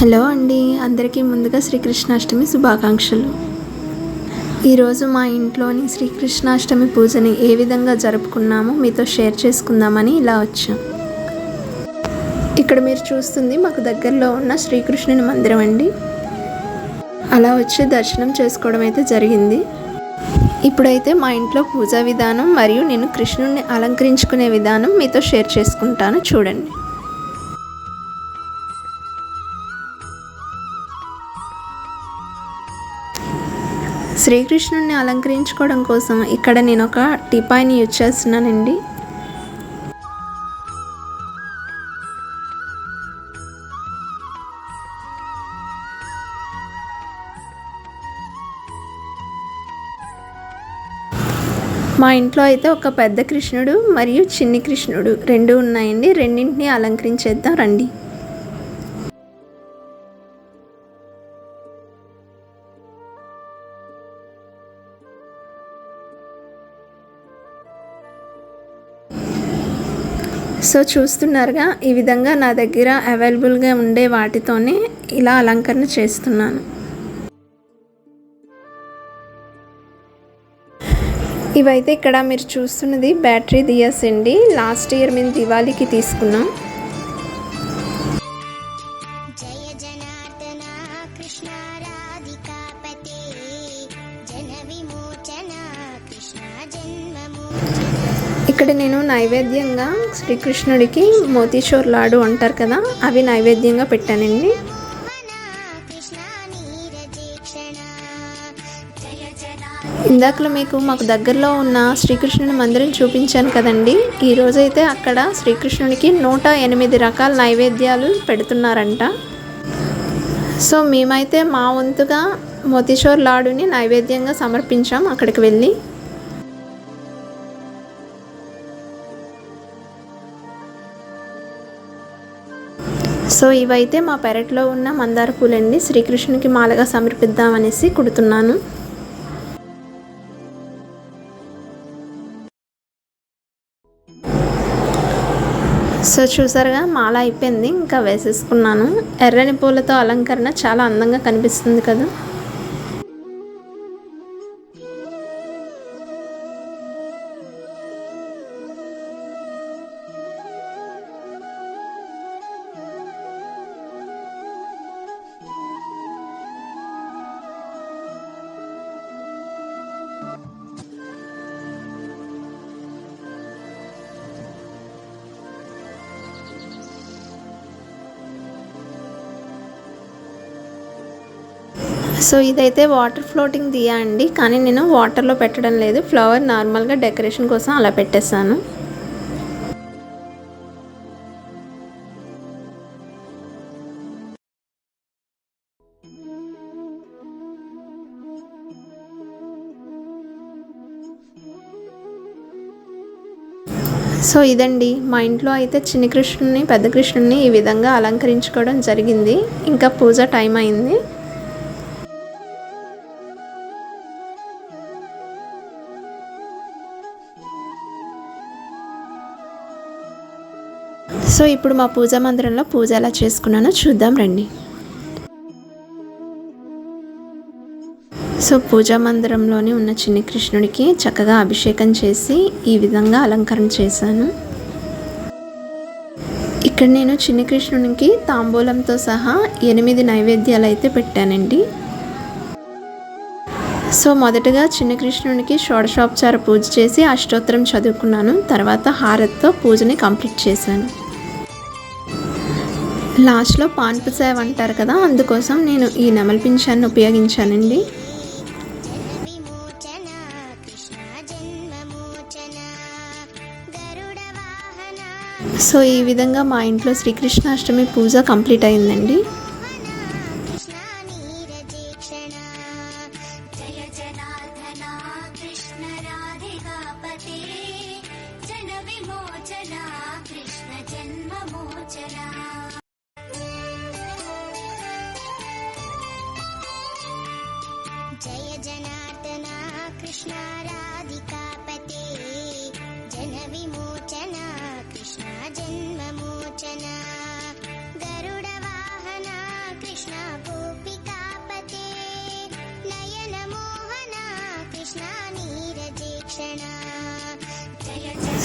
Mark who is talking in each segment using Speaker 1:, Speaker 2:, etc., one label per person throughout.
Speaker 1: Hello అండి. అందరికీ ముందుగా శ్రీకృష్ణాష్టమి శుభాకాంక్షలు. ఈరోజు మా ఇంట్లోని శ్రీకృష్ణాష్టమి పూజని ఏ విధంగా జరుపుకున్నామో మీతో షేర్ చేసుకుందామని ఇలా వచ్చాం. ఇక్కడ మీరు చూస్తుంది మాకు దగ్గరలో ఉన్న శ్రీకృష్ణుని మందిరం అండి. అలా వచ్చి దర్శనం చేసుకోవడం అయితే జరిగింది. ఇప్పుడైతే మా ఇంట్లో పూజా విధానం మరియు నేను కృష్ణుడిని అలంకరించుకునే విధానం మీతో షేర్ చేసుకుంటాను చూడండి. శ్రీకృష్ణుడిని అలంకరించుకోవడం కోసం ఇక్కడ నేను ఒక టిపాయిని యూజ్ చేస్తున్నానండి. మా ఇంట్లో అయితే ఒక పెద్ద కృష్ణుడు మరియు చిన్ని కృష్ణుడు రెండు ఉన్నాయండి. రెండింటిని అలంకరించేద్దాం రండి. సో చూస్తున్నారుగా ఈ విధంగా నా దగ్గర అవైలబుల్గా ఉండే వాటితోనే ఇలా అలంకరణ చేస్తున్నాను. ఇవైతే ఇక్కడ మీరు చూస్తున్నది బ్యాటరీ దియాస్ అండి. లాస్ట్ ఇయర్ మేము దివాళీకి తీసుకున్నాం. ఇక్కడ నేను నైవేద్యంగా శ్రీకృష్ణుడికి మోతీచూర్ లాడు అంటారు కదా అవి నైవేద్యంగా పెట్టానండి. ఇందాకలో మీకు మాకు దగ్గరలో ఉన్న శ్రీకృష్ణుని మందిరం చూపించాను కదండి. ఈరోజైతే అక్కడ శ్రీకృష్ణుడికి నూట ఎనిమిది రకాల నైవేద్యాలు పెడుతున్నారంట. సో మేమైతే మా వంతుగా మోతీచూర్ లాడుని నైవేద్యంగా సమర్పించాం అక్కడికి వెళ్ళి. సో ఇవైతే మా పెరట్లో ఉన్న మందార పూలండి శ్రీకృష్ణునికి మాలగా సమర్పిద్దామనేసి కుడుతున్నాను. సో చూసారుగా మాల అయిపోయింది ఇంకా వేసేసుకున్నాను. ఎర్రని పూలతో అలంకరణ చాలా అందంగా కనిపిస్తుంది కదా. సో ఇదైతే వాటర్ ఫ్లోటింగ్ దియా అండి కానీ నేను వాటర్లో పెట్టడం లేదు. ఫ్లవర్ నార్మల్గా డెకరేషన్ కోసం అలా పెట్టేశాను. సో ఇదండి మా ఇంట్లో అయితే చిన్న కృష్ణుని పెద్ద కృష్ణుని ఈ విధంగా అలంకరించుకోవడం జరిగింది. ఇంకా పూజ టైం అయింది. సో ఇప్పుడు మా పూజా మందిరంలో పూజ ఎలా చేసుకున్నానో చూద్దాం రండి. సో పూజా మందిరంలోనే ఉన్న చిన్ని కృష్ణుడికి చక్కగా అభిషేకం చేసి ఈ విధంగా అలంకరణ చేశాను. ఇక్కడ నేను చిన్ని కృష్ణునికి తాంబూలంతో సహా ఎనిమిది నైవేద్యాలు అయితే పెట్టానండి. సో మొదటగా చిన్న కృష్ణునికి షోడశోపచార పూజ చేసి అష్టోత్తరం చదువుకున్నాను. తర్వాత హారతితో పూజని కంప్లీట్ చేశాను. లాస్ట్లో పాన్పు సేవ అంటారు కదా అందుకోసం నేను ఈ నెమలి పింఛాన్ని ఉపయోగించానండి. సో ఈ విధంగా మా ఇంట్లో శ్రీకృష్ణాష్టమి పూజ కంప్లీట్ అయిందండి.
Speaker 2: कृष्ण राधिकापते जनविमोचना कृष्ण जन्ममोचना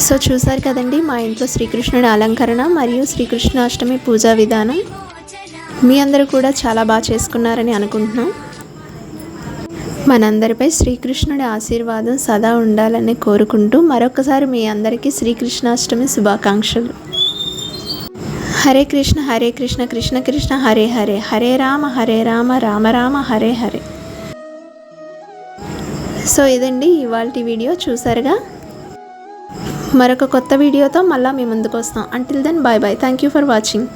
Speaker 1: సో చూసారు కదండి మా ఇంట్లో శ్రీకృష్ణుడి అలంకరణ మరియు శ్రీకృష్ణాష్టమి పూజా విధానం. మీ అందరూ కూడా చాలా బాగా చేసుకున్నారని అనుకుంటున్నాం. మనందరిపై శ్రీకృష్ణుడి ఆశీర్వాదం సదా ఉండాలని కోరుకుంటూ మరొకసారి మీ అందరికీ శ్రీకృష్ణాష్టమి శుభాకాంక్షలు. హరే కృష్ణ హరే కృష్ణ కృష్ణ కృష్ణ హరే హరే. హరే రామ హరే రామ రామ రామ హరే హరే. సో ఇదండి ఇవాళ వీడియో. చూసారుగా? మరొక కొత్త వీడియోతో మళ్ళీ మీ ముందుకు వస్తాం. Until then bye bye thank you for watching